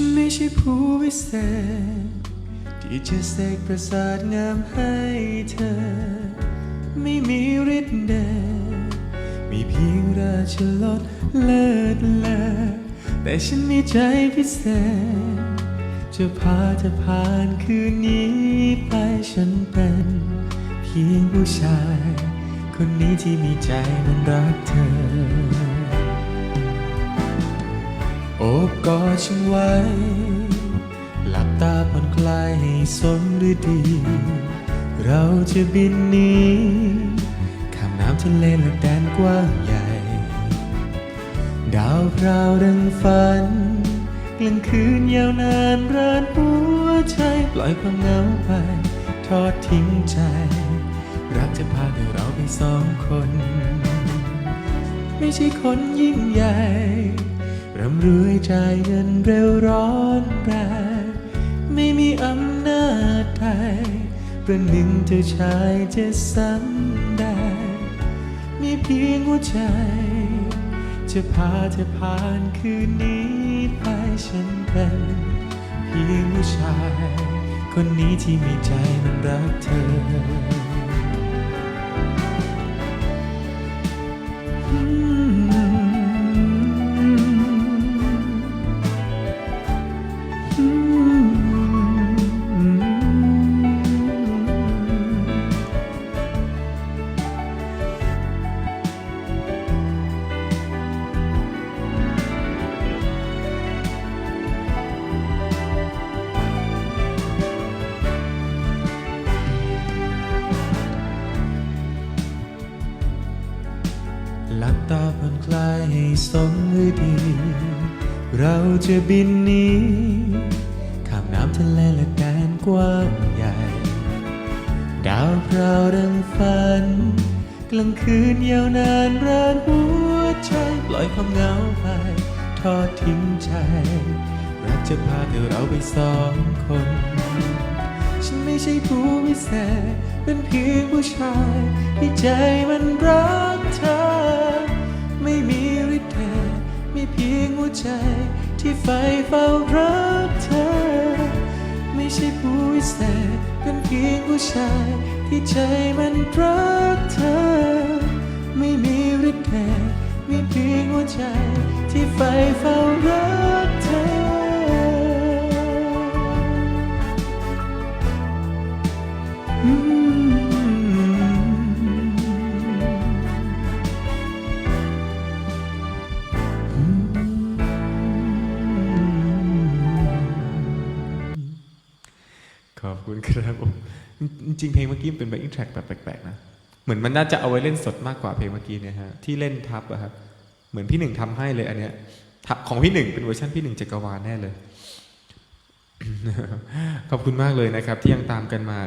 ันไม่ใช่ผู้วิเศษ ที่จะเสกประสาทงามให้เธอ ไม่มีฤทธิ์เดชมีเพียงราชลดเลิศเลอแต่ฉันมีใจพิเศษ จะพาเธอผ่านคืนนี้ไปฉันเป็น เพียงผู้ชาย คนนี้ที่มีใจมันรักเธอ อบกอดฉันไว้ หลับตาผ่อนคลายให้สมฤดี เราจะบินหนี้ข้ามน้ำทะเลและแดนกว้างใหญ่ ดาวพราวดังฝัน กลางคืนยาวนานรานหัวใจปล่อยความเหงาไป ทอดทิ้งใจ รักจะพาให้เราไปสองคน ไม่ใช่คนยิ่งใหญ่ ร่ำรวยใจายเงินเร็วร้อนแรงไม่มีอำนาจใดประหนึ่งเจ้าชายจะซ้ำได้ มีเพียงหัวใจ จะพาเธอผ่านคืนนี้ไปฉันเป็นเพียงผู้ชาย คนนี้ที่มีใจมันรักเธอ หลับตาผ่อนคลายให้สมฤดี เราจะบินหนี้ข้ามน้ำทะเลและแดนกว้างใหญ่ ดาวพราวดังฝัน กลางคืนยาวนานรานหัวใจปล่อยความเหงาไป ทอดทิ้งใจ รักจะพาเธอเราไปสองคน ฉันไม่ใช่ผู้วิเศษ เป็นเพียงผู้ชายที่ใจมันรักเธอ ไม่มีฤทธิ์เดชมีเพียงหัวใจที่ใฝ่เฝ้ารักเธอ ไม่ใช่ผู้วิเศษเป็นเพียงผู้ชายที่ใจมันรักเธอ ไม่มีฤทธิ์เดชมีเพียงหัวใจที่ใฝ่เฝ้ารักเธอ อบคุณครับผมจริงๆเพลงเมื่อกี้เป็นแบ็กอินแทร็กแบบแปลกๆนะ เหมือนมันน่าจะเอาไว้เล่นสดมากกว่าเพลงเมื่อกี้เนี่ยฮะที่เล่นทับอะครับเหมือนพี่หนึ่งทำให้เลยอันเนี้ยของพี่หนึ่งเป็นเวอร์ชันพี่หนึ่งจักรวาลแน่เลย ขอบคุณมากเลยนะครับ ที่ยังตามกันมา